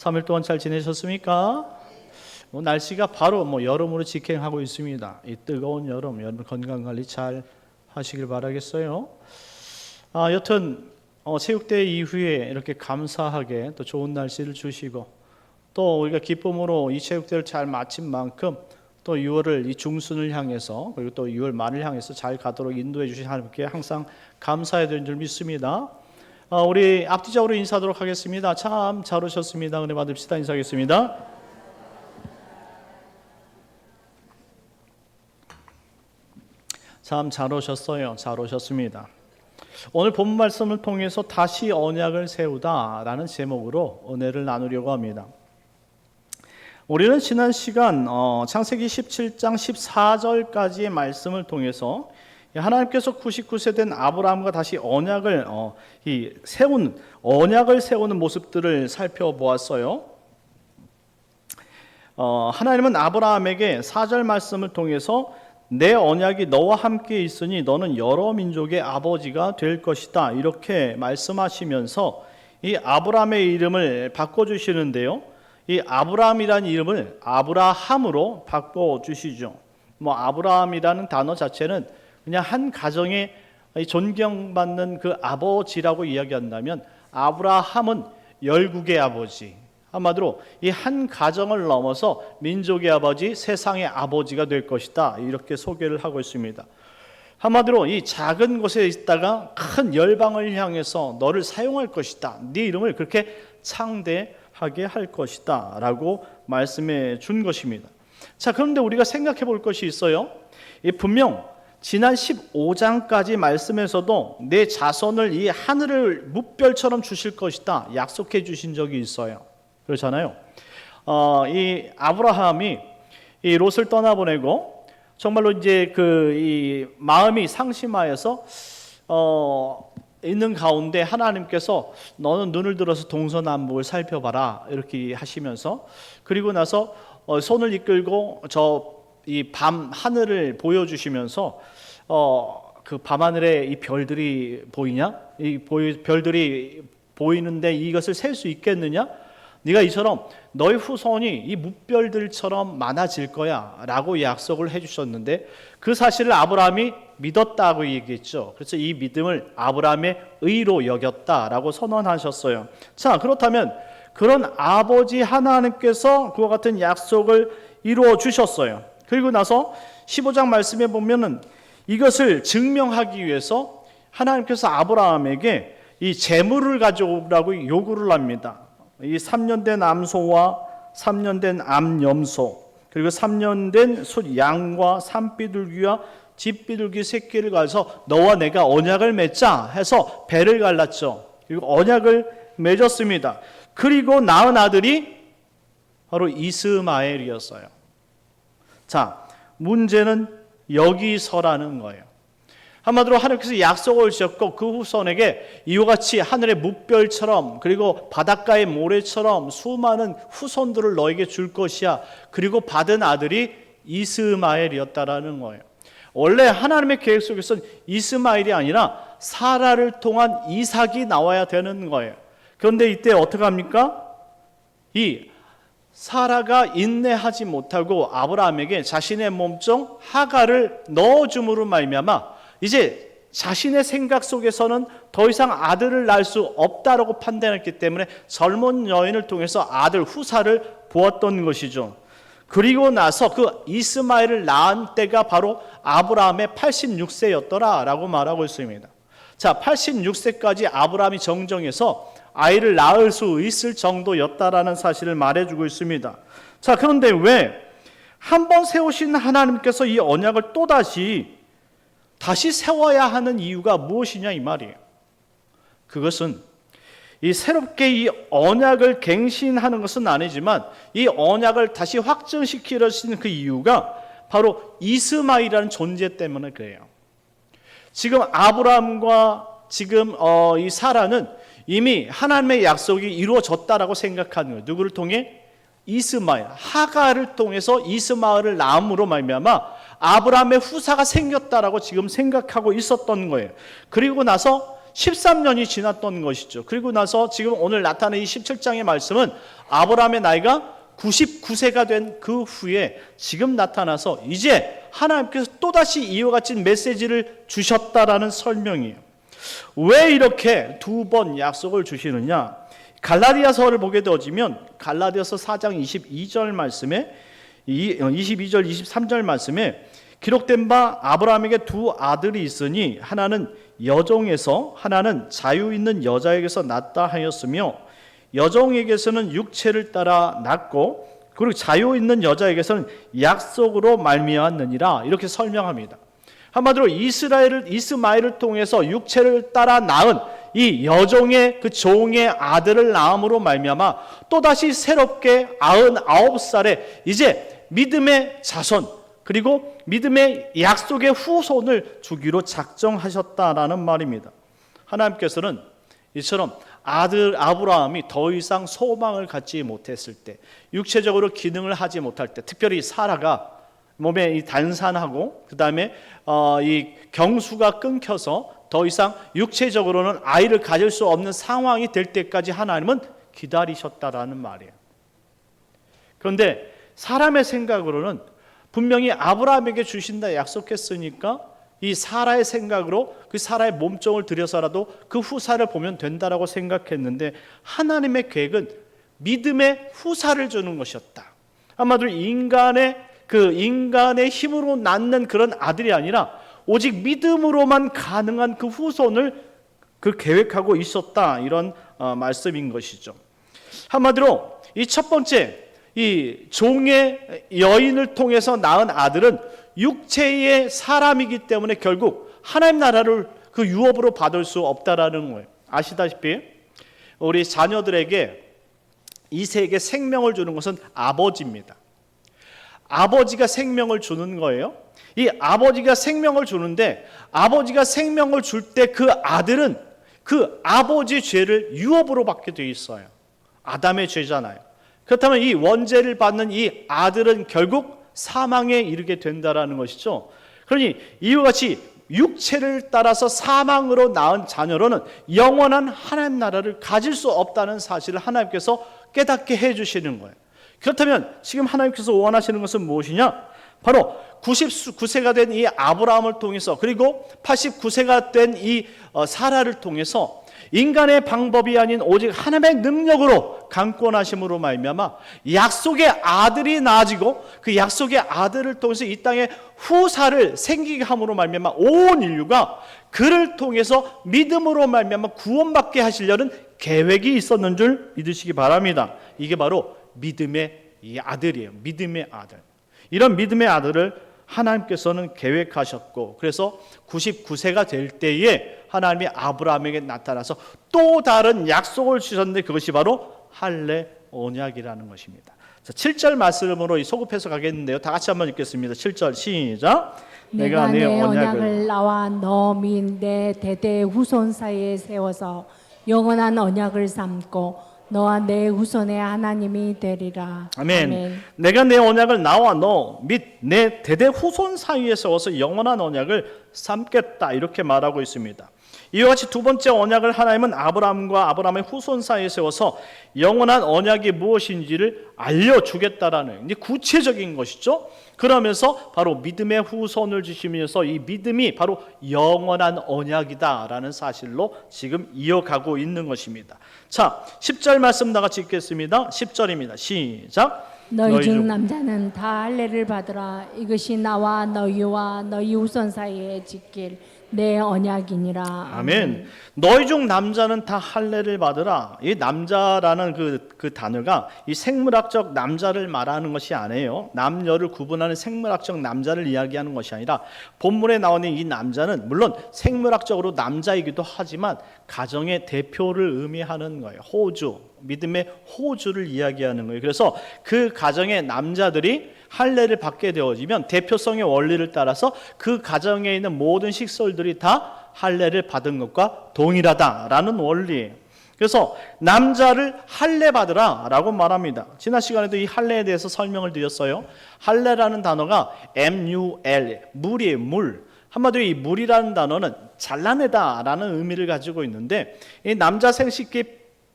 3일 동안 잘 지내셨습니까? 뭐 날씨가 바로 뭐 여름으로 직행하고 있습니다. 이 뜨거운 여름, 여러분 건강 관리 잘 하시길 바라겠어요. 아, 여튼 어, 체육대회 이후에 이렇게 감사하게 또 좋은 날씨를 주시고 또 우리가 기쁨으로 이 체육대회를 잘 마친 만큼 또 6월을 이 중순을 향해서 그리고 또 6월 말을 향해서 잘 가도록 인도해 주신 하나님께 항상 감사해야 되는 줄 믿습니다. 어, 우리 앞뒤적으로 인사하도록 하겠습니다. 참 잘 오셨습니다. 은혜 받읍시다. 인사하겠습니다. 참 잘 오셨어요. 잘 오셨습니다. 오늘 본 말씀을 통해서 다시 언약을 세우다라는 제목으로 은혜를 나누려고 합니다. 우리는 지난 시간 어, 창세기 17장 14절까지의 말씀을 통해서 하나님께서 99세 된 아브라함과 다시 언약을 어, 이 세운 언약을 세우는 모습들을 살펴보았어요. 어, 하나님은 아브라함에게 4절 말씀을 통해서 내 언약이 너와 함께 있으니 너는 여러 민족의 아버지가 될 것이다. 이렇게 말씀하시면서 이 아브라함의 이름을 바꿔 주시는데요. 이 아브라함이라는 이름을 아브라함으로 바꿔 주시죠. 뭐 아브라함이라는 단어 자체는 그냥 한 가정의 존경받는 그 아버지라고 이야기한다면 아브라함은 열국의 아버지. 한마디로 이 한 가정을 넘어서 민족의 아버지, 세상의 아버지가 될 것이다. 이렇게 소개를 하고 있습니다. 한마디로 이 작은 곳에 있다가 큰 열방을 향해서 너를 사용할 것이다. 네 이름을 그렇게 창대하게 할 것이다라고 말씀해 준 것입니다. 자, 그런데 우리가 생각해 볼 것이 있어요. 이 분명 지난 15장까지 말씀에서도 내 자손을 이 하늘을 무별처럼 주실 것이다 약속해 주신 적이 있어요. 그렇잖아요. 어, 이 아브라함이 이 롯을 떠나보내고 정말로 이제 그 이 마음이 상심하여서 어 있는 가운데 하나님께서 너는 눈을 들어서 동서남북을 살펴봐라 이렇게 하시면서 그리고 나서 어, 손을 이끌고 저 이 밤 하늘을 보여주시면서 어 그 밤하늘에 이 별들이 보이냐? 이 보이, 별들이 보이는데 이것을 셀 수 있겠느냐? 네가 이처럼 너희 후손이 이 무별들처럼 많아질 거야라고 약속을 해 주셨는데 그 사실을 아브라함이 믿었다고 얘기했죠. 그래서 이 믿음을 아브라함의 의로 여겼다라고 선언하셨어요. 자 그렇다면 그런 아버지 하나님께서 그와 같은 약속을 이루어 주셨어요. 그리고 나서 15장 말씀에 보면은 이것을 증명하기 위해서 하나님께서 아브라함에게 이 재물을 가져오라고 요구를 합니다. 이 3년 된 암소와 3년 된 암염소 그리고 3년 된 숫 양과 산비둘기와 집비둘기 새끼를 가서 너와 내가 언약을 맺자 해서 배를 갈랐죠. 그리고 언약을 맺었습니다. 그리고 낳은 아들이 바로 이스마엘이었어요. 자, 문제는 여기서라는 거예요. 한마디로 하나님께서 약속을 주셨고 그 후손에게 이와 같이 하늘의 무별처럼 그리고 바닷가의 모래처럼 수많은 후손들을 너에게 줄 것이야. 그리고 받은 아들이 이스마엘이었다라는 거예요. 원래 하나님의 계획 속에서는 이스마엘이 아니라 사라를 통한 이삭이 나와야 되는 거예요. 그런데 이때 어떻게 합니까? 이 사라가 인내하지 못하고 아브라함에게 자신의 몸종 하가를 넣어줌으로 말미암아 이제 자신의 생각 속에서는 더 이상 아들을 낳을 수 없다라고 판단했기 때문에 젊은 여인을 통해서 아들 후사를 보았던 것이죠. 그리고 나서 그 이스마엘을 낳은 때가 바로 아브라함의 86세였더라라고 말하고 있습니다. 자, 86세까지 아브라함이 정정해서 아이를 낳을 수 있을 정도였다라는 사실을 말해주고 있습니다. 자, 그런데 왜 한 번 세우신 하나님께서 이 언약을 또 다시 다시 세워야 하는 이유가 무엇이냐 이 말이에요. 그것은 이 새롭게 이 언약을 갱신하는 것은 아니지만 이 언약을 다시 확정시키려는 그 이유가 바로 이스마일이라는 존재 때문에 그래요. 지금 아브라함과 지금 어, 이 사라는 이미 하나님의 약속이 이루어졌다라고 생각하는 거예요. 누구를 통해? 이스마엘, 하가를 통해서 이스마엘을 낳음으로 말미암아 아브라함의 후사가 생겼다라고 지금 생각하고 있었던 거예요. 그리고 나서 13년이 지났던 것이죠. 그리고 나서 지금 오늘 나타낸 이 17장의 말씀은 아브라함의 나이가 99세가 된 그 후에 지금 나타나서 이제 하나님께서 또다시 이와 같이 메시지를 주셨다라는 설명이에요. 왜 이렇게 두 번 약속을 주시느냐? 갈라디아서를 보게 되어지면 갈라디아서 4장 22절 말씀에 이 22절 23절 말씀에 기록된 바 아브라함에게 두 아들이 있으니 하나는 여종에서 하나는 자유 있는 여자에게서 낳다 하였으며 여종에게서는 육체를 따라 낳고 그리고 자유 있는 여자에게서는 약속으로 말미암느니라 이렇게 설명합니다. 한마디로 이스라엘을 이스마엘을 통해서 육체를 따라 낳은 이 여종의 그 종의 아들을 낳음으로 말미암아 또 다시 새롭게 99살에 이제 믿음의 자손 그리고 믿음의 약속의 후손을 주기로 작정하셨다라는 말입니다. 하나님께서는 이처럼 아들 아브라함이 더 이상 소망을 갖지 못했을 때, 육체적으로 기능을 하지 못할 때, 특별히 사라가 몸에 이 단산하고 그 다음에 어, 이 경수가 끊겨서 더 이상 육체적으로는 아이를 가질 수 없는 상황이 될 때까지 하나님은 기다리셨다라는 말이에요. 그런데 사람의 생각으로는 분명히 아브라함에게 주신다 약속했으니까 이 사라의 생각으로 그 사라의 몸종을 들여서라도 그 후사를 보면 된다라고 생각했는데 하나님의 계획은 믿음의 후사를 주는 것이었다. 한마디로 인간의 그 인간의 힘으로 낳는 그런 아들이 아니라 오직 믿음으로만 가능한 그 후손을 그 계획하고 있었다 이런 어, 말씀인 것이죠. 한마디로 이 첫 번째 이 종의 여인을 통해서 낳은 아들은 육체의 사람이기 때문에 결국 하나님 나라를 그 유업으로 받을 수 없다라는 거예요. 아시다시피 우리 자녀들에게 이 세계 생명을 주는 것은 아버지입니다. 아버지가 생명을 주는 거예요. 이 아버지가 생명을 주는데 아버지가 생명을 줄 때 그 아들은 그 아버지 죄를 유업으로 받게 돼 있어요. 아담의 죄잖아요. 그렇다면 이 원죄를 받는 이 아들은 결국 사망에 이르게 된다라는 것이죠. 그러니 이와 같이 육체를 따라서 사망으로 낳은 자녀로는 영원한 하나님 나라를 가질 수 없다는 사실을 하나님께서 깨닫게 해 주시는 거예요. 그렇다면 지금 하나님께서 원하시는 것은 무엇이냐? 바로 99세가 된 이 아브라함을 통해서 그리고 89세가 된이 어, 사라를 통해서 인간의 방법이 아닌 오직 하나님의 능력으로 강권하심으로 말미암아 약속의 아들이 나아지고 그 약속의 아들을 통해서 이 땅에 후사를 생기게 함으로 말미암아 온 인류가 그를 통해서 믿음으로 말미암아 구원받게 하시려는 계획이 있었는 줄 믿으시기 바랍니다. 이게 바로 믿음의 이 아들이에요. 믿음의 아들. 이런 믿음의 아들을 하나님께서는 계획하셨고 그래서 99세가 될 때에 하나님이 아브라함에게 나타나서 또 다른 약속을 주셨는데 그것이 바로 할례 언약이라는 것입니다. 자, 7절 말씀으로 소급해서 가겠는데요. 다 같이 한번 읽겠습니다. 7절 시작. 내가 내 언약을 나와 너민내 대대 후손 사이에 세워서 영원한 언약을 삼고 너와 내 후손의 하나님이 되리라. 아멘. 내가 내 언약을 나와 너 및 내 대대 후손 사이에 세워서 영원한 언약을 삼겠다 이렇게 말하고 있습니다. 이와 같이 두 번째 언약을 하나님은 아브라함과 아브라함의 후손 사이에 세워서 영원한 언약이 무엇인지를 알려주겠다라는 이제 구체적인 것이죠. 그러면서 바로 믿음의 후손을 주시면서 이 믿음이 바로 영원한 언약이다라는 사실로 지금 이어가고 있는 것입니다. 자, 10절 말씀 다 같이 읽겠습니다. 10절입니다. 시작. 너희 중 남자는 다 할례를 받으라. 이것이 나와 너희와 너희 후손 사이에 지킬 내 언약이니라. 아멘. 너희 중 남자는 다 할례를 받으라. 이 남자라는 그, 그 단어가 이 생물학적 남자를 말하는 것이 아니에요. 남녀를 구분하는 생물학적 남자를 이야기하는 것이 아니라 본문에 나오는 이 남자는 물론 생물학적으로 남자이기도 하지만 가정의 대표를 의미하는 거예요. 호주, 믿음의 호주를 이야기하는 거예요. 그래서 그 가정의 남자들이 할례를 받게 되어지면 대표성의 원리를 따라서 그 가정에 있는 모든 식솔들이 다 할례를 받은 것과 동일하다라는 원리예요. 그래서 남자를 할례 받으라라고 말합니다. 지난 시간에도 이 할례에 대해서 설명을 드렸어요. 할례라는 단어가 MUL 물이에요, 물. 한마디로 이 물이라는 단어는 잘라내다라는 의미를 가지고 있는데 이 남자 생식기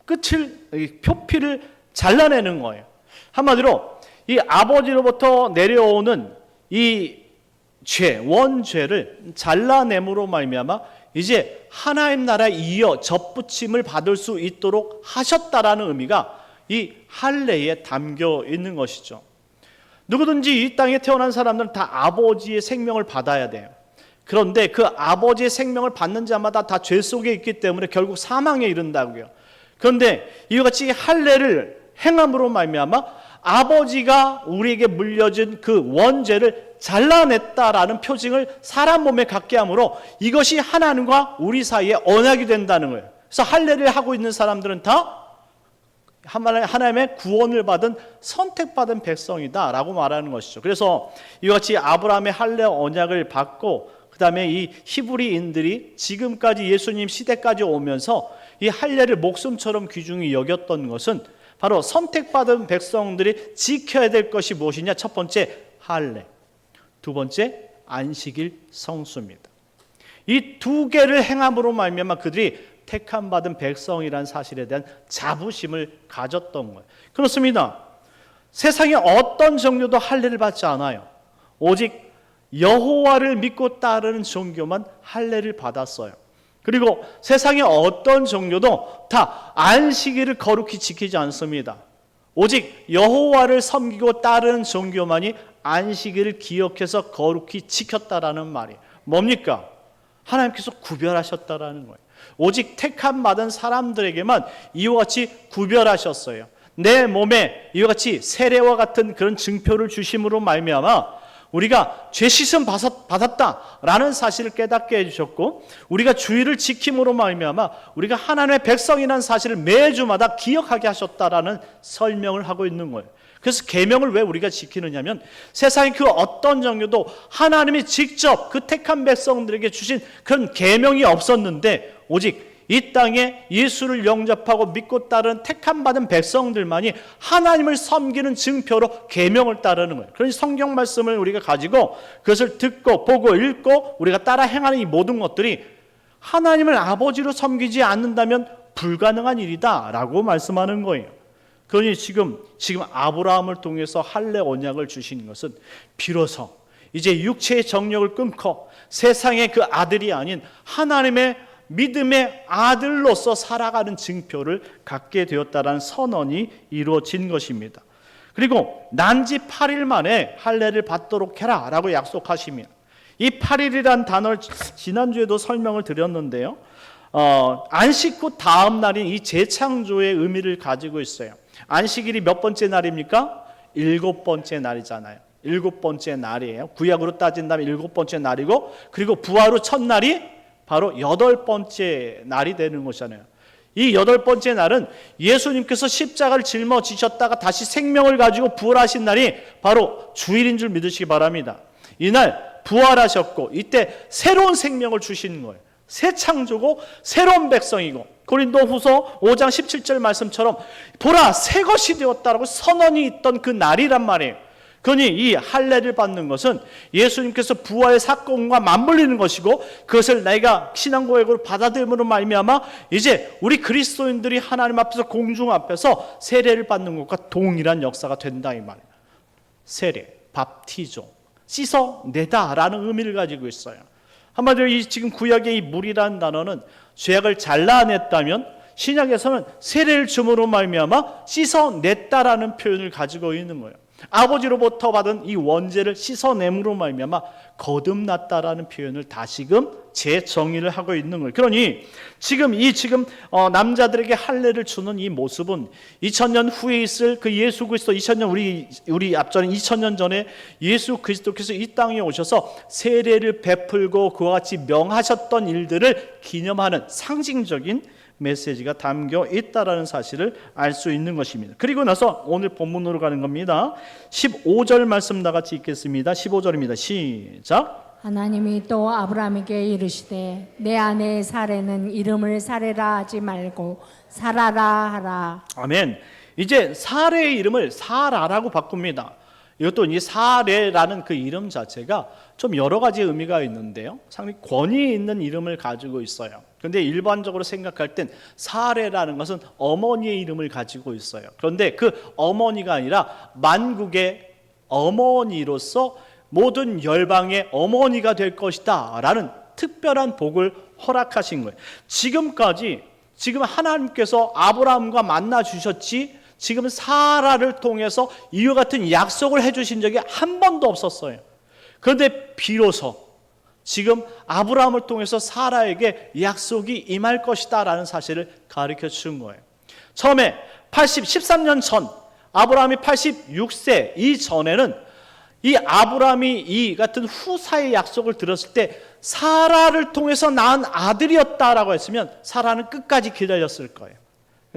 끝을 이 표피를 잘라내는 거예요. 한마디로 이 아버지로부터 내려오는 이 죄, 원죄를 잘라냄으로 말미암아 이제 하나님 나라에 이어 접붙임을 받을 수 있도록 하셨다라는 의미가 이 할례에 담겨 있는 것이죠. 누구든지 이 땅에 태어난 사람들은 다 아버지의 생명을 받아야 돼요. 그런데 그 아버지의 생명을 받는 자마다 다 죄 속에 있기 때문에 결국 사망에 이른다고요. 그런데 이와 같이 할례를 행함으로 말미암아 아버지가 우리에게 물려진 그 원죄를 잘라냈다라는 표징을 사람 몸에 갖게 함으로 이것이 하나님과 우리 사이에 언약이 된다는 거예요. 그래서 할례를 하고 있는 사람들은 다 하나님의 구원을 받은 선택받은 백성이다라고 말하는 것이죠. 그래서 이와 같이 아브라함의 할례 언약을 받고 그다음에 이 히브리인들이 지금까지 예수님 시대까지 오면서 이 할례를 목숨처럼 귀중히 여겼던 것은 바로 선택받은 백성들이 지켜야 될 것이 무엇이냐? 첫 번째 할례. 두 번째 안식일 성수입니다. 이 두 개를 행함으로 말미암아 그들이 택함 받은 백성이라는 사실에 대한 자부심을 가졌던 거예요. 그렇습니다. 세상에 어떤 종교도 할례를 받지 않아요. 오직 여호와를 믿고 따르는 종교만 할례를 받았어요. 그리고 세상의 어떤 종교도 다 안식일을 거룩히 지키지 않습니다. 오직 여호와를 섬기고 따르는 종교만이 안식일을 기억해서 거룩히 지켰다라는 말이 뭡니까? 하나님께서 구별하셨다라는 거예요. 오직 택함 받은 사람들에게만 이와 같이 구별하셨어요. 내 몸에 이와 같이 세례와 같은 그런 증표를 주심으로 말미암아 우리가 죄 씻음 받았다라는 사실을 깨닫게 해주셨고 우리가 주의를 지킴으로 말미암아 우리가 하나님의 백성이라는 사실을 매주마다 기억하게 하셨다라는 설명을 하고 있는 거예요. 그래서 계명을 왜 우리가 지키느냐면 세상의 그 어떤 종교도 하나님이 직접 그 택한 백성들에게 주신 그런 계명이 없었는데 오직 이 땅에 예수를 영접하고 믿고 따르는 택함 받은 백성들만이 하나님을 섬기는 증표로 계명을 따르는 거예요. 그래서 성경 말씀을 우리가 가지고 그것을 듣고 보고 읽고 우리가 따라 행하는 이 모든 것들이 하나님을 아버지로 섬기지 않는다면 불가능한 일이다라고 말씀하는 거예요. 그러니 지금 지금 아브라함을 통해서 할례 언약을 주신 것은 비로소 이제 육체의 정력을 끊고 세상의 그 아들이 아닌 하나님의 믿음의 아들로서 살아가는 증표를 갖게 되었다라는 선언이 이루어진 것입니다. 그리고 난지 8일 만에 할례를 받도록 해라라고 약속하시며 이 8일이란 단어를 지난주에도 설명을 드렸는데요. 어, 안식 후 다음 날인 이 재창조의 의미를 가지고 있어요. 안식일이 몇 번째 날입니까? 일곱 번째 날이잖아요. 일곱 번째 날이에요. 구약으로 따진다면 일곱 번째 날이고 그리고 부활 후 첫날이 바로 여덟 번째 날이 되는 것이잖아요. 이 여덟 번째 날은 예수님께서 십자가를 짊어지셨다가 다시 생명을 가지고 부활하신 날이 바로 주일인 줄 믿으시기 바랍니다. 이날 부활하셨고 이때 새로운 생명을 주시는 거예요. 새 창조고 새로운 백성이고 고린도 후서 5장 17절 말씀처럼 보라 새 것이 되었다라고 선언이 있던 그 날이란 말이에요. 그러니 이 할례를 받는 것은 예수님께서 부활의 사건과 맞물리는 것이고 그것을 내가 신앙 고백으로 받아들임으로 말미암아 이제 우리 그리스도인들이 하나님 앞에서 공중 앞에서 세례를 받는 것과 동일한 역사가 된다 이 말이에요. 세례, 밥티조, 씻어내다라는 의미를 가지고 있어요. 한마디로 이 지금 구약의 이 물이라는 단어는 죄악을 잘라냈다면 신약에서는 세례를 줌으로 말미암아 씻어냈다라는 표현을 가지고 있는 거예요. 아버지로부터 받은 이 원죄를 씻어냄으로 말미암아 거듭났다라는 표현을 다시금 재정의를 하고 있는 거예요. 그러니 지금 이 지금 어, 남자들에게 할례를 주는 이 모습은 2000년 후에 있을 그 예수 그리스도 2000년 우리 우리 앞전에 2000년 전에 예수 그리스도께서 이 땅에 오셔서 세례를 베풀고 그와 같이 명하셨던 일들을 기념하는 상징적인 메시지가 담겨 있다라는 사실을 알 수 있는 것입니다. 그리고 나서 오늘 본문으로 가는 겁니다. 15절 말씀 다 같이 읽겠습니다. 15절입니다. 시작. 하나님이 또 아브라함에게 이르시되 내 아내 사례는 이름을 사례라 하지 말고 사라라 하라. 아멘. 이제 사례의 이름을 사라라고 바꿉니다. 이것도 이 사례라는 그 이름 자체가 좀 여러 가지 의미가 있는데요. 상당히 권위 있는 이름을 가지고 있어요. 그런데 일반적으로 생각할 땐 사례라는 것은 어머니의 이름을 가지고 있어요. 그런데 그 어머니가 아니라 만국의 어머니로서 모든 열방의 어머니가 될 것이다 라는 특별한 복을 허락하신 거예요. 지금까지 지금 하나님께서 아브라함과 만나 주셨지 지금 사라를 통해서 이와 같은 약속을 해 주신 적이 한 번도 없었어요. 그런데 비로소 지금 아브라함을 통해서 사라에게 약속이 임할 것이다 라는 사실을 가르쳐 준 거예요. 처음에 80, 13년 전 아브라함이 86세 이 전에는 이 아브라함이 이 같은 후사의 약속을 들었을 때 사라를 통해서 낳은 아들이었다라고 했으면 사라는 끝까지 기다렸을 거예요.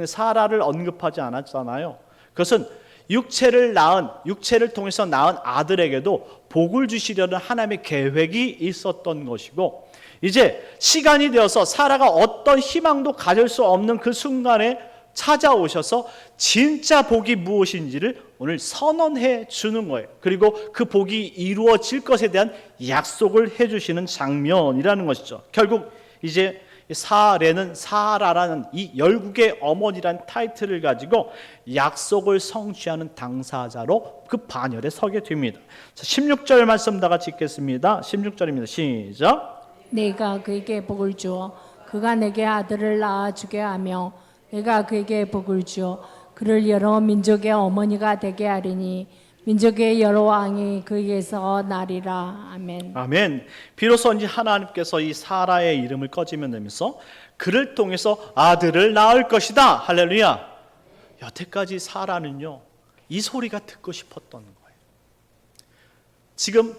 사라를 언급하지 않았잖아요. 그것은 육체를 낳은 육체를 통해서 낳은 아들에게도 복을 주시려는 하나님의 계획이 있었던 것이고 이제 시간이 되어서 사라가 어떤 희망도 가질 수 없는 그 순간에 찾아오셔서 진짜 복이 무엇인지를 오늘 선언해 주는 거예요. 그리고 그 복이 이루어질 것에 대한 약속을 해 주시는 장면이라는 것이죠. 결국 이제 사레는 사라라는 이 열국의 어머니라는 타이틀을 가지고 약속을 성취하는 당사자로 그 반열에 서게 됩니다. 자, 16절 말씀 다 같이 읽겠습니다. 16절입니다. 시작. 내가 그에게 복을 주어 그가 내게 아들을 낳아 주게 하며 내가 그에게 복을 주어 그를 여러 민족의 어머니가 되게 하리니 민족의 여러 왕이 그에게서 나리라 아멘. 아멘. 비로소 이제 하나님께서 이 사라의 이름을 꺼지면내면서 그를 통해서 아들을 낳을 것이다. 할렐루야. 여태까지 사라는요. 이 소리가 듣고 싶었던 거예요. 지금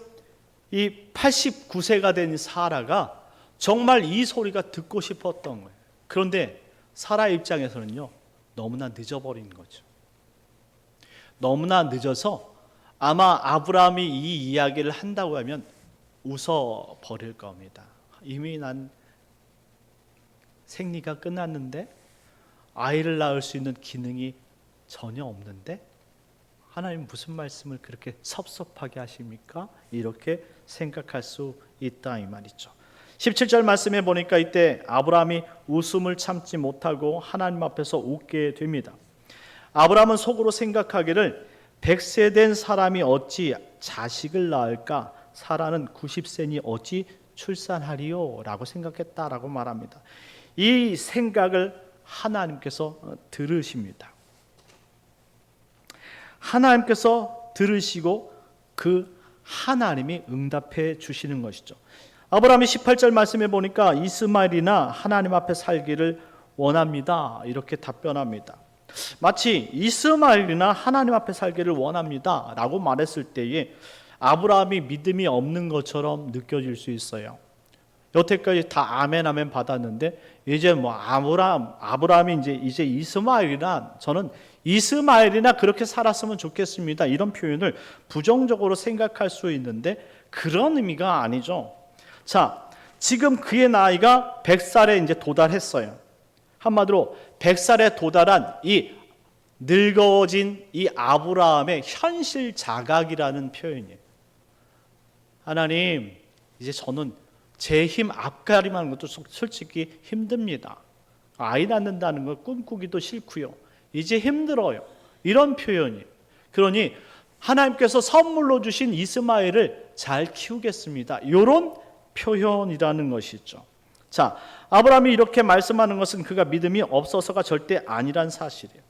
이 89세가 된 사라가 정말 이 소리가 듣고 싶었던 거예요. 그런데 사라 입장에서는요. 너무나 늦어버린 거죠. 너무나 늦어서 아마 아브라함이 이 이야기를 한다고 하면 웃어 버릴 겁니다. 이미 난 생리가 끝났는데 아이를 낳을 수 있는 기능이 전혀 없는데 하나님 무슨 말씀을 그렇게 섭섭하게 하십니까? 이렇게 생각할 수 있다 이 말이죠. 17절 말씀에 보니까 이때 아브라함이 웃음을 참지 못하고 하나님 앞에서 웃게 됩니다. 아브라함은 속으로 생각하기를 100세 된 사람이 어찌 자식을 낳을까? 사라는 90세니 어찌 출산하리요? 라고 생각했다라고 말합니다. 이 생각을 하나님께서 들으십니다. 하나님께서 들으시고 그 하나님이 응답해 주시는 것이죠. 아브라함이 18절 말씀에 보니까 이스마엘이나 하나님 앞에 살기를 원합니다. 이렇게 답변합니다. 마치 이스마엘이나 하나님 앞에 살기를 원합니다 라고 말했을 때에 아브라함이 믿음이 없는 것처럼 느껴질 수 있어요. 여태까지 다 아멘 아멘 받았는데 이제 뭐 아브라함 아브라함이 이제 이제 이스마엘이나 저는 이스마엘이나 그렇게 살았으면 좋겠습니다. 이런 표현을 부정적으로 생각할 수 있는데 그런 의미가 아니죠. 자, 지금 그의 나이가 100살에 이제 도달했어요. 한마디로 100살에 도달한 이 늙어진 이 아브라함의 현실 자각이라는 표현이에요. 하나님, 이제 저는 제 힘 앞가림하는 것도 솔직히 힘듭니다. 아이 낳는다는 걸 꿈꾸기도 싫고요. 이제 힘들어요. 이런 표현이에요. 그러니 하나님께서 선물로 주신 이스마엘을 잘 키우겠습니다. 이런 표현이라는 것이죠. 자, 아브라함이 이렇게 말씀하는 것은 그가 믿음이 없어서가 절대 아니란 사실이에요.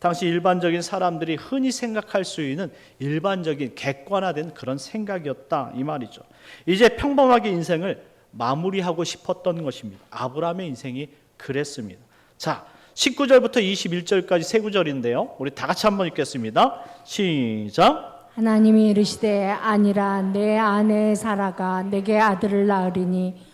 당시 일반적인 사람들이 흔히 생각할 수 있는 일반적인 객관화된 그런 생각이었다 이 말이죠. 이제 평범하게 인생을 마무리하고 싶었던 것입니다. 아브라함의 인생이 그랬습니다. 자, 19절부터 21절까지 세 구절인데요. 우리 다 같이 한번 읽겠습니다. 시작. 하나님이 이르시되 아니라 내 아내 사라가 내게 아들을 낳으리니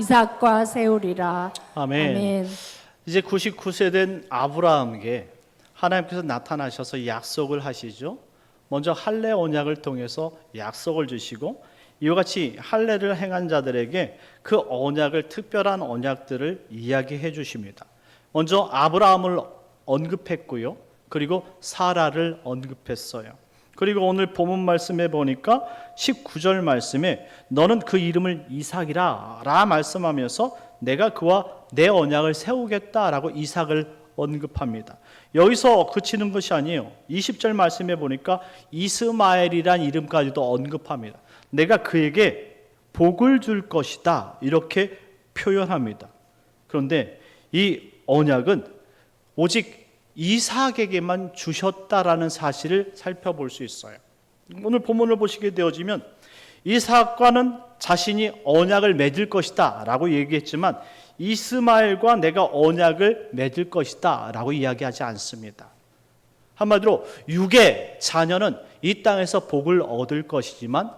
이삭과 세우리라. 아멘. 아멘. 이제 99세 된 아브라함에게 하나님께서 나타나셔서 약속을 하시죠. 먼저 할례 언약을 통해서 약속을 주시고 이와 같이 할례를 행한 자들에게 그 언약을 특별한 언약들을 이야기해 주십니다. 먼저 아브라함을 언급했고요. 그리고 사라를 언급했어요. 그리고 오늘 본문 말씀에 보니까 19절 말씀에 너는 그 이름을 이삭이라 라 말씀하면서 내가 그와 내 언약을 세우겠다라고 이삭을 언급합니다. 여기서 그치는 것이 아니에요. 20절 말씀에 보니까 이스마엘이란 이름까지도 언급합니다. 내가 그에게 복을 줄 것이다. 이렇게 표현합니다. 그런데 이 언약은 오직 이삭에게만 주셨다라는 사실을 살펴볼 수 있어요. 오늘 본문을 보시게 되어지면 이삭과는 자신이 언약을 맺을 것이다라고 얘기했지만 이스마엘과 내가 언약을 맺을 것이다라고 이야기하지 않습니다. 한마디로 육의 자녀는 이 땅에서 복을 얻을 것이지만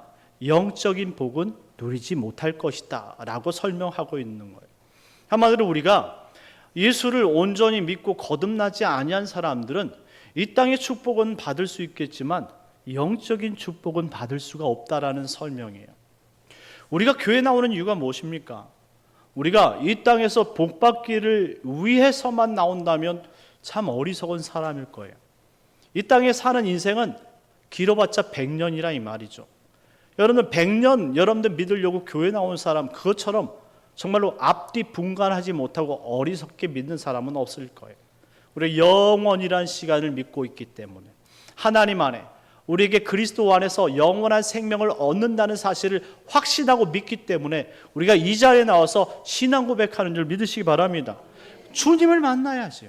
영적인 복은 누리지 못할 것이다라고 설명하고 있는 거예요. 한마디로 우리가 예수를 온전히 믿고 거듭나지 아니한 사람들은 이 땅의 축복은 받을 수 있겠지만 영적인 축복은 받을 수가 없다라는 설명이에요. 우리가 교회 나오는 이유가 무엇입니까? 우리가 이 땅에서 복 받기를 위해서만 나온다면 참 어리석은 사람일 거예요. 이 땅에 사는 인생은 길어봤자 100년이라 이 말이죠. 여러분들 100년 여러분들 믿으려고 교회 나온 사람 그것처럼 정말로 앞뒤 분간하지 못하고 어리석게 믿는 사람은 없을 거예요. 우리 영원이란 시간을 믿고 있기 때문에 하나님 안에 우리에게 그리스도 안에서 영원한 생명을 얻는다는 사실을 확신하고 믿기 때문에 우리가 이 자리에 나와서 신앙 고백하는 줄 믿으시기 바랍니다. 주님을 만나야죠.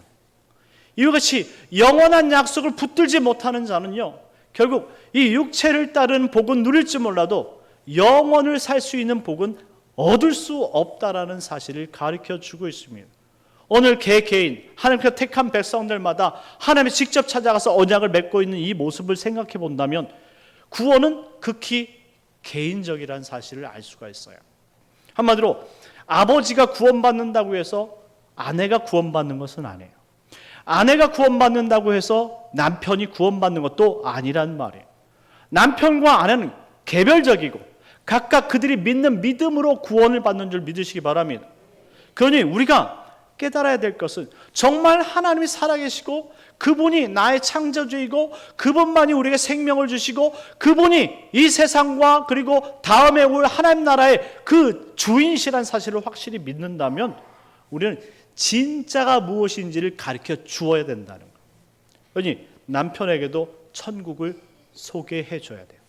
이와 같이 영원한 약속을 붙들지 못하는 자는요, 결국 이 육체를 따르는 복은 누릴지 몰라도 영원을 살 수 있는 복은 얻을 수 없다라는 사실을 가르쳐 주고 있습니다. 오늘 개 개인 하나님께서 택한 백성들마다 하나님이 직접 찾아가서 언약을 맺고 있는 이 모습을 생각해 본다면 구원은 극히 개인적이라는 사실을 알 수가 있어요. 한마디로 아버지가 구원받는다고 해서 아내가 구원받는 것은 아니에요. 아내가 구원받는다고 해서 남편이 구원받는 것도 아니란 말이에요. 남편과 아내는 개별적이고 각각 그들이 믿는 믿음으로 구원을 받는 줄 믿으시기 바랍니다. 그러니 우리가 깨달아야 될 것은 정말 하나님이 살아계시고 그분이 나의 창조주이고 그분만이 우리에게 생명을 주시고 그분이 이 세상과 그리고 다음에 올 하나님 나라의 그 주인이시란 사실을 확실히 믿는다면 우리는 진짜가 무엇인지를 가르쳐 주어야 된다는 거예요. 그러니 남편에게도 천국을 소개해 줘야 돼요.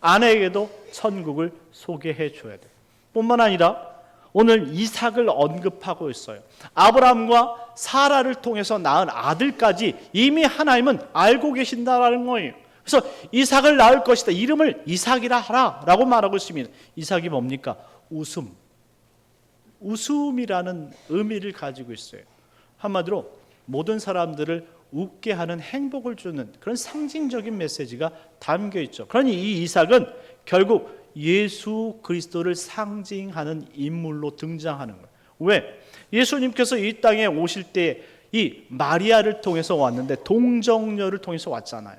아내에게도 천국을 소개해 줘야 돼요. 뿐만 아니라 오늘 이삭을 언급하고 있어요. 아브라함과 사라를 통해서 낳은 아들까지 이미 하나님은 알고 계신다라는 거예요. 그래서 이삭을 낳을 것이다. 이름을 이삭이라 하라라고 말하고 있습니다. 이삭이 뭡니까? 웃음. 웃음이라는 의미를 가지고 있어요. 한마디로 모든 사람들을 웃게 하는 행복을 주는 그런 상징적인 메시지가 담겨 있죠. 그러니 이 이삭은 결국 예수 그리스도를 상징하는 인물로 등장하는 거예요. 왜? 예수님께서 이 땅에 오실 때 이 마리아를 통해서 왔는데 동정녀를 통해서 왔잖아요.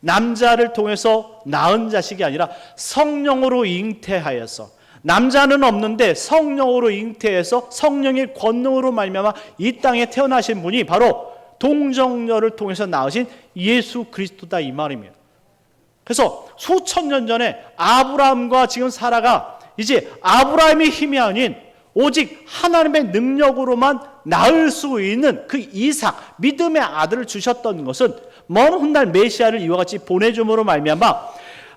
남자를 통해서 낳은 자식이 아니라 성령으로 잉태하여서 남자는 없는데 성령으로 잉태해서 성령의 권능으로 말미암아 이 땅에 태어나신 분이 바로 동정녀를 통해서 낳으신 예수 그리스도다 이 말입니다. 그래서 수천 년 전에 아브라함과 지금 사라가 이제 아브라함의 힘이 아닌 오직 하나님의 능력으로만 낳을 수 있는 그 이삭 믿음의 아들을 주셨던 것은 먼 훗날 메시아를 이와 같이 보내줌으로 말미암아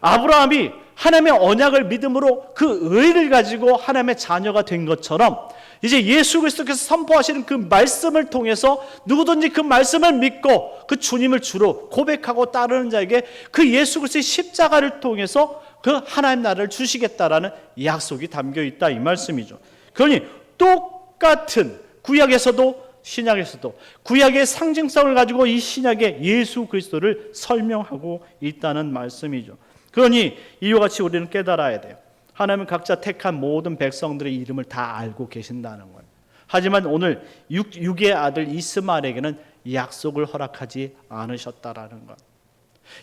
아브라함이 하나님의 언약을 믿음으로 그 의를 가지고 하나님의 자녀가 된 것처럼 이제 예수 그리스도께서 선포하시는 그 말씀을 통해서 누구든지 그 말씀을 믿고 그 주님을 주로 고백하고 따르는 자에게 그 예수 그리스도의 십자가를 통해서 그 하나님 나라를 주시겠다라는 약속이 담겨 있다 이 말씀이죠. 그러니 똑같은 구약에서도 신약에서도 구약의 상징성을 가지고 이 신약의 예수 그리스도를 설명하고 있다는 말씀이죠. 그러니 이와 같이 우리는 깨달아야 돼요. 하나님은 각자 택한 모든 백성들의 이름을 다 알고 계신다는 거예요. 하지만 오늘 육, 육의 아들 이스마엘에게는 약속을 허락하지 않으셨다라는 것.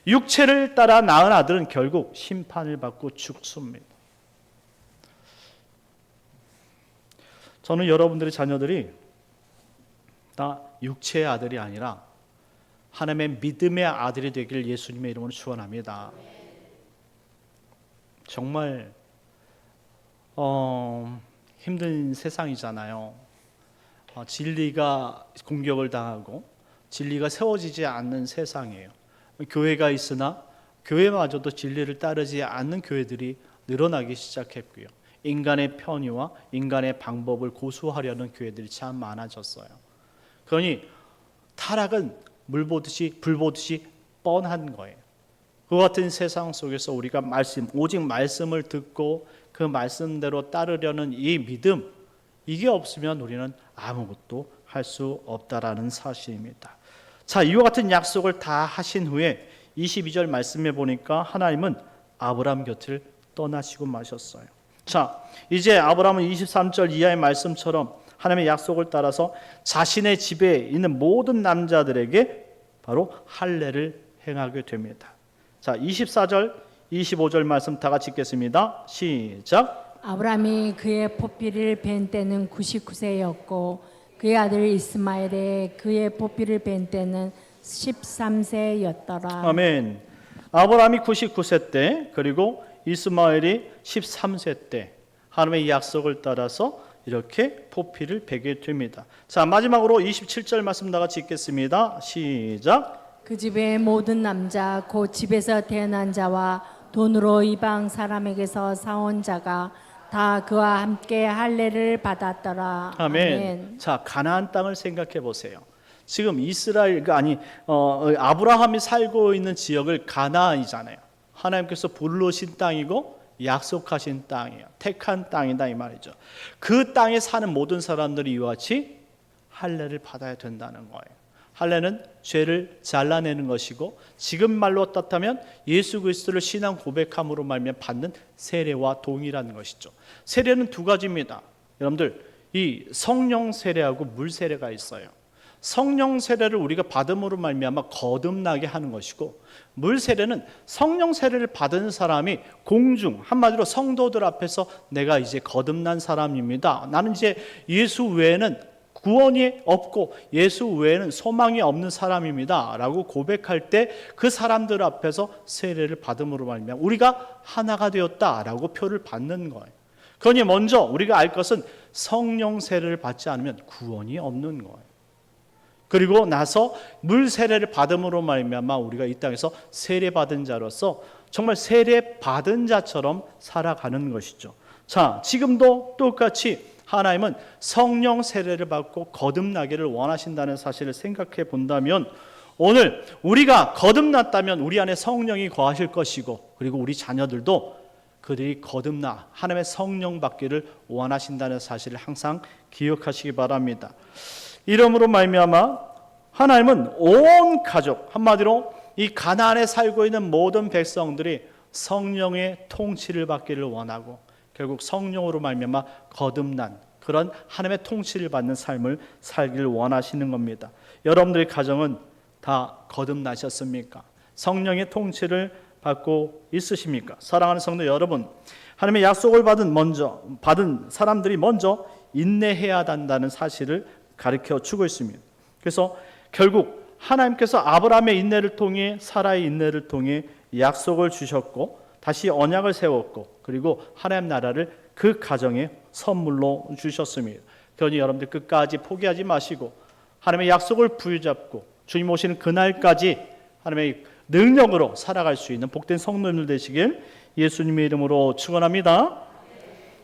육체를 따라 낳은 아들은 결국 심판을 받고 죽습니다. 저는 여러분들의 자녀들이 다 육체의 아들이 아니라 하나님의 믿음의 아들이 되길 예수님의 이름으로 축원합니다. 정말 어, 힘든 세상이잖아요. 어, 진리가 공격을 당하고 진리가 세워지지 않는 세상이에요. 교회가 있으나 교회마저도 진리를 따르지 않는 교회들이 늘어나기 시작했고요. 인간의 편의와 인간의 방법을 고수하려는 교회들이 참 많아졌어요. 그러니 타락은 물 보듯이 불 보듯이 뻔한 거예요. 그 같은 세상 속에서 우리가 말씀 오직 말씀을 듣고 그 말씀대로 따르려는 이 믿음 이게 없으면 우리는 아무것도 할 수 없다라는 사실입니다. 자, 이와 같은 약속을 다 하신 후에 22절 말씀해 보니까 하나님은 아브라함 곁을 떠나시고 마셨어요. 자, 이제 아브라함은 23절 이하의 말씀처럼 하나님의 약속을 따라서 자신의 집에 있는 모든 남자들에게 바로 할례를 행하게 됩니다. 자, 24절, 25절 말씀 다 같이 읽겠습니다. 시작. 아브라함이 그의 포피를 벤 때는 99세였고 그의 아들 이스마엘에 그의 포피를 벤 때는 13세였더라. 아멘. 아브라함이 99세 때 그리고 이스마엘이 13세 때 하나님의 약속을 따라서 이렇게 포피를 베게 됩니다. 자, 마지막으로 27절 말씀 다 같이 읽겠습니다. 시작. 그 집의 모든 남자 곧 집에서 태어난 자와 돈으로 이방 사람에게서 사온 자가 다 그와 함께 할례를 받았더라. 아멘. 자, 가나안 땅을 생각해 보세요. 지금 이스라엘가 아니 어, 아브라함이 살고 있는 지역을 가나안이잖아요. 하나님께서 부르신 땅이고 약속하신 땅이에요. 택한 땅이다 이 말이죠. 그 땅에 사는 모든 사람들이 이와 같이 할례를 받아야 된다는 거예요. 할례는 죄를 잘라내는 것이고 지금 말로 어떻다면 예수 그리스도를 신앙 고백함으로 말면 받는 세례와 동일한 것이죠. 세례는 두 가지입니다. 여러분들 이 성령 세례하고 물 세례가 있어요. 성령 세례를 우리가 받음으로 말미암아 거듭나게 하는 것이고 물 세례는 성령 세례를 받은 사람이 공중 한마디로 성도들 앞에서 내가 이제 거듭난 사람입니다. 나는 이제 예수 외에는 구원이 없고 예수 외에는 소망이 없는 사람입니다라고 고백할 때 그 사람들 앞에서 세례를 받음으로 말미암아 우리가 하나가 되었다라고 표를 받는 거예요. 그러니 먼저 우리가 알 것은 성령 세례를 받지 않으면 구원이 없는 거예요. 그리고 나서 물 세례를 받음으로 말미암아 우리가 이 땅에서 세례 받은 자로서 정말 세례 받은 자처럼 살아가는 것이죠. 자, 지금도 똑같이 하나님은 성령 세례를 받고 거듭나기를 원하신다는 사실을 생각해 본다면 오늘 우리가 거듭났다면 우리 안에 성령이 거하실 것이고 그리고 우리 자녀들도 그들이 거듭나 하나님의 성령 받기를 원하신다는 사실을 항상 기억하시기 바랍니다. 이름으로 말미암아 하나님은 온 가족 한마디로 이 가나안에 살고 있는 모든 백성들이 성령의 통치를 받기를 원하고 결국 성령으로 말미암아 거듭난 그런 하나님의 통치를 받는 삶을 살기를 원하시는 겁니다. 여러분들의 가정은 다 거듭나셨습니까? 성령의 통치를 받고 있으십니까? 사랑하는 성도 여러분, 하나님의 약속을 받은 먼저 받은 사람들이 먼저 인내해야 한다는 사실을 가르쳐 주고 있습니다. 그래서 결국 하나님께서 아브라함의 인내를 통해 사라의 인내를 통해 약속을 주셨고 다시 언약을 세웠고 그리고 하나님 나라를 그 가정에 선물로 주셨습니다. 그러니 여러분들 끝까지 포기하지 마시고 하나님의 약속을 부여잡고 주님 오시는 그날까지 하나님의 능력으로 살아갈 수 있는 복된 성도님들 되시길 예수님의 이름으로 축원합니다.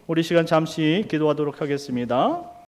우리 시간 잠시 기도하도록 하겠습니다.